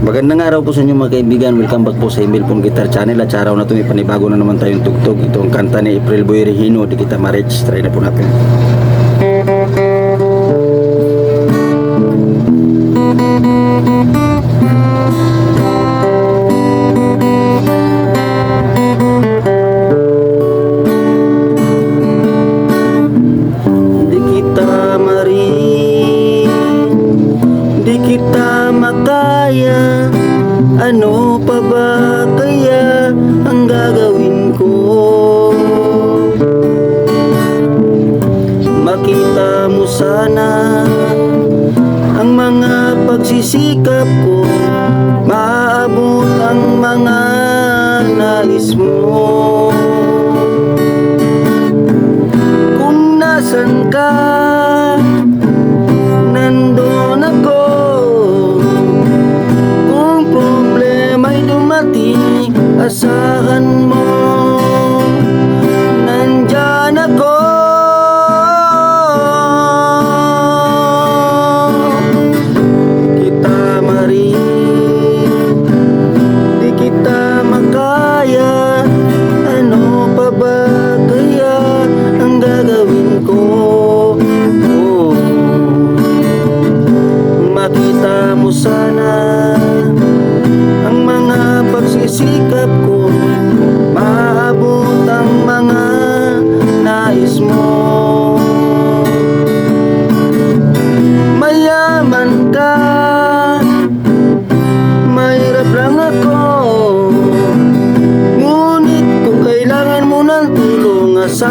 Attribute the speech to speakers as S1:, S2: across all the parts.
S1: Magandang araw po sa inyo mga kaibigan. Welcome back po sa Email Pong Guitar Channel. At sa araw na ito may panibago na naman tayong tugtog. Ito ang kanta ni April Boy Regino, Di Kita Marriage. Try na po natin. Ano pa ba kaya ang gagawin ko? Makita mo sana Ang mga pagsisikap ko. Maabot ang mga nais mo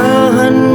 S1: Tuhan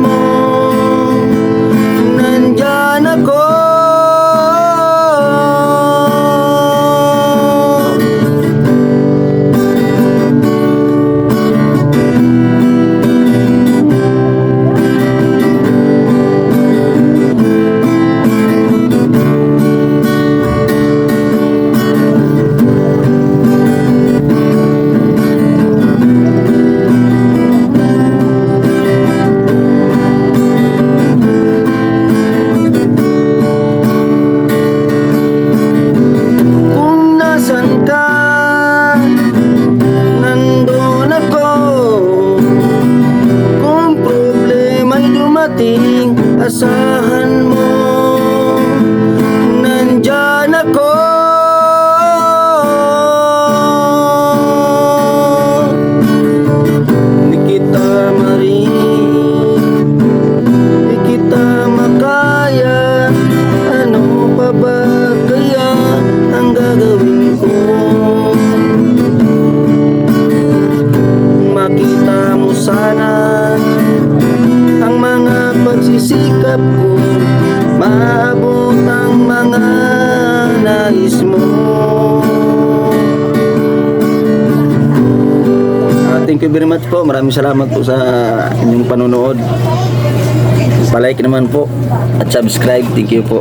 S1: nais mo Ah, Thank you very much po. Maraming salamat po sa inyong panonood. Palike naman po at subscribe. Thank you po.